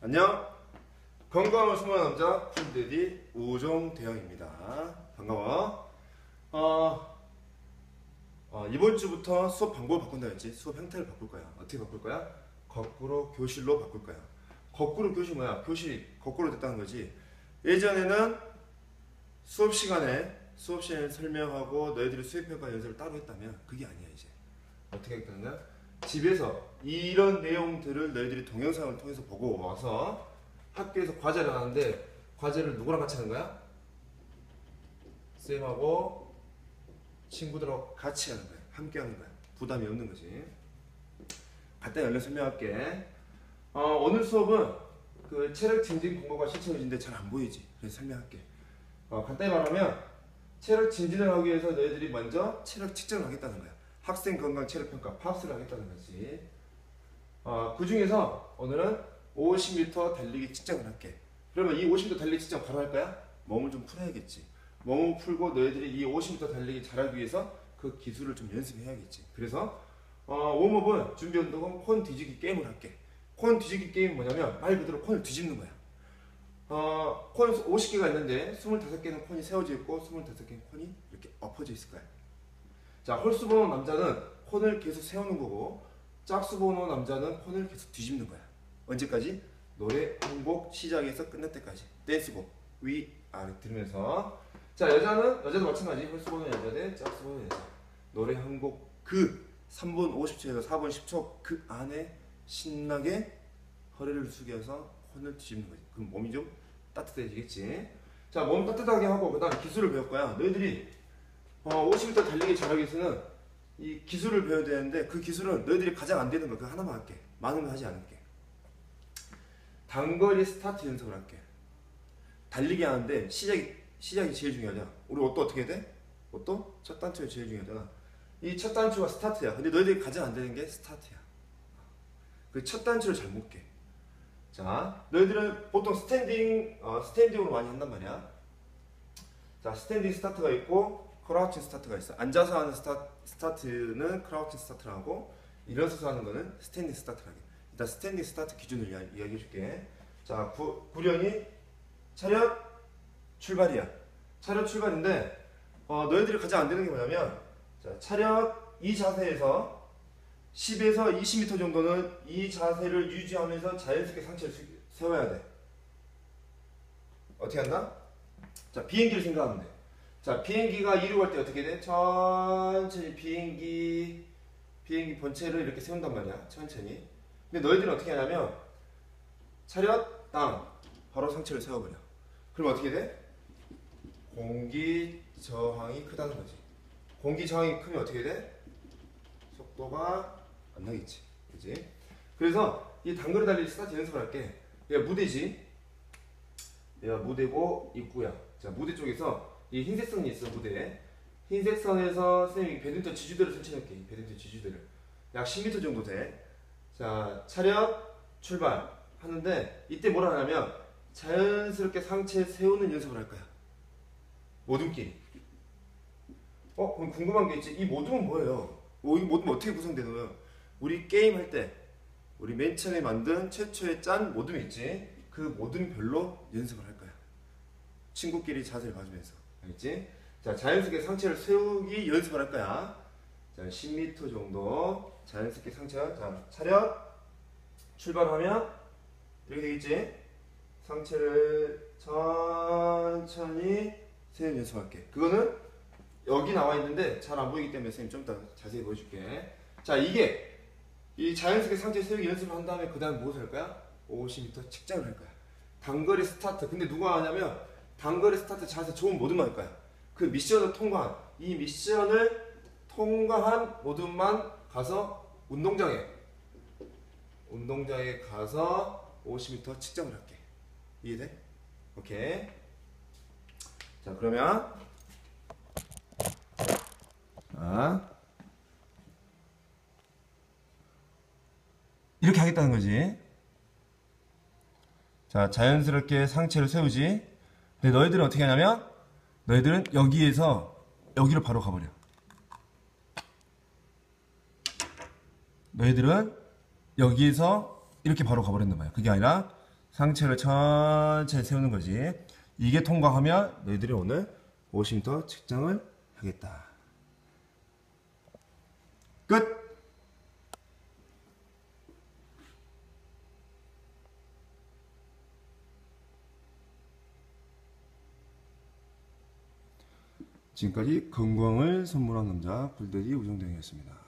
안녕. 건강을 숨은 남자 쿤데디 우종대형입니다. 반가워. 어, 어, 이번 주부터 수업 방법을 바꾼다 했지. 수업 형태를 바꿀 거야. 어떻게 바꿀 거야? 거꾸로 교실로 바꿀 거야. 거꾸로 교실 뭐야? 교실이 거꾸로 됐다는 거지. 예전에는 수업 시간에 수업 시간에 설명하고 너희들이 수행평가 연습을 따로 했다면 그게 아니야 이제. 어떻게 하겠다는 집에서 이런 내용들을 너희들이 동영상을 통해서 보고 와서 학교에서 과제를 하는데 과제를 누구랑 같이 하는 거야? 쌤하고 친구들하고 같이 하는 거야. 함께 하는 거야. 부담이 없는 거지. 간단히 얼른 설명할게. 어, 오늘 수업은 그 체력 증진 공부가 실천해진데 잘 안 보이지. 그래서 설명할게. 어, 간단히 말하면 체력 증진을 하기 위해서 너희들이 먼저 체력 측정을 하겠다는 거야. 학생 건강 체력 평가 팝스를 하겠다는 거지. 어, 그 중에서 오늘은 50m 달리기 측정을 할게. 그러면 이 50m 달리기 측정 바로 할 거야? 몸을 좀 풀어야겠지. 몸을 풀고 너희들이 이 50m 달리기 잘하기 위해서 그 기술을 좀 연습해야겠지. 그래서 어, 웜업은 준비 운동은 콘 뒤지기 게임을 할게. 콘 뒤지기 게임은 뭐냐면 말 그대로 콘을 뒤집는 거야. 어, 콘 50개가 있는데 25개는 콘이 세워져 있고 25개는 콘이 이렇게 엎어져 있을 거야. 자, 홀수 번호 남자는 콘을 계속 세우는 거고 짝수 번호 남자는 콘을 계속 뒤집는 거야. 언제까지? 노래 한 곡 시작해서 끝날 때까지. 댄스곡 위 아래 들으면서 자 여자는 여자도 마찬가지 홀수 번호 여자 대 짝수 번호 여자 노래 한 곡 그 3분 50초에서 4분 10초 그 안에 신나게 허리를 숙여서 콘을 뒤집는 거지. 그럼 몸이 좀 따뜻해지겠지. 자, 몸 따뜻하게 하고 그다음 기술을 배울 거야. 너희들이 어, 50m 달리기 잘하기 위해서는 이 기술을 배워야 되는데 그 기술은 너희들이 가장 안 되는 거 그거 하나만 할게. 거 하지 않을게. 단거리 스타트 연습을 할게. 달리기 하는데 시작이 시작이 제일 중요하잖아. 우리 옷도 어떻게 돼? 옷도 첫 단추가 제일 중요하잖아. 이 첫 단추가 스타트야. 근데 너희들이 가장 안 되는 게 스타트야. 그 첫 단추를 잘못 깨. 자, 너희들은 보통 스탠딩, 어, 스탠딩으로 많이 한단 말이야. 자, 스탠딩 스타트가 있고, 크라우칭 스타트가 있어. 앉아서 하는 스타, 스타트는 크라우칭 스타트를 하고, 일어서서 하는 거는 스탠딩 스타트를 하게. 일단 스탠딩 스타트 기준을 이야, 이야기해 줄게. 자, 구, 구령이 차렷 출발이야. 차렷 출발인데, 어, 너희들이 가장 안 되는 게 뭐냐면, 자, 차렷 이 자세에서 10에서 20m 정도는 이 자세를 유지하면서 자연스럽게 상체를 수- 세워야 돼. 어떻게 한다? 자, 비행기를 생각하면 돼. 자, 비행기가 이륙할 때 어떻게 돼? 천천히 비행기, 비행기 본체를 이렇게 세운단 말이야. 천천히. 근데 너희들은 어떻게 하냐면, 차렷, 땅. 바로 상체를 세워버려. 그럼 어떻게 돼? 공기 저항이 크다는 거지. 공기 저항이 크면 어떻게 돼? 속도가 안 나겠지. 그지? 그래서 이 단거리 달리기 스타트 연습을 할게. 얘가 무대지. 얘가 무대고 입구야. 자, 무대 쪽에서 이 흰색 선이 있어, 무대에. 흰색 선에서 선생님이 배드민턴 지주대를 설치할게. 이 배드민턴 지주대를. 약 10m 정도 돼. 자, 차렷, 출발. 하는데 이때 뭐라 하냐면 자연스럽게 상체 세우는 연습을 할 거야. 모둠끼리. 어, 그럼 궁금한 게 있지. 이 모둠은 뭐예요? 어, 이 모둠 어떻게 구성되는 거예요? 우리 게임 할 때, 우리 맨 처음에 만든 최초의 짠 모둠 있지? 그 모둠별로 연습을 할 거야. 친구끼리 자세를 봐주면서. 알겠지? 자, 자연스럽게 상체를 세우기 연습을 할 거야. 자, 10m 정도 자연스럽게 상체, 자, 차렷, 출발하면 이렇게 되겠지? 상체를 천천히 세우는 연습할게. 그거는 여기 나와 있는데 잘 안 보이기 때문에 선생님 좀 이따 자세히 보여줄게. 자, 이게 이 자연스럽게 상체 세우기 연습을 한 다음에 그 다음 무엇을 할 거야? 50m 측정을 할 거야. 단거리 스타트. 근데 누가 하냐면 단거리 스타트 자세 좋은 할 거야. 그 미션을 통과한 이 미션을 통과한 모드만 가서 운동장에 운동장에 가서 50m 측정을 할게. 이해돼? 오케이. 자, 그러면 자, 이렇게 하겠다는 거지. 자, 자연스럽게 상체를 세우지. 근데 너희들은 어떻게 하냐면, 너희들은 여기에서 여기로 바로 가버려. 너희들은 여기에서 이렇게 바로 가버린단 말이야. 그게 아니라 상체를 천천히 세우는 거지. 이게 통과하면 너희들이 오늘 50m 측정을 하겠다. 끝! 지금까지 건강을 선물한 남자 불대리 우정대이었습니다.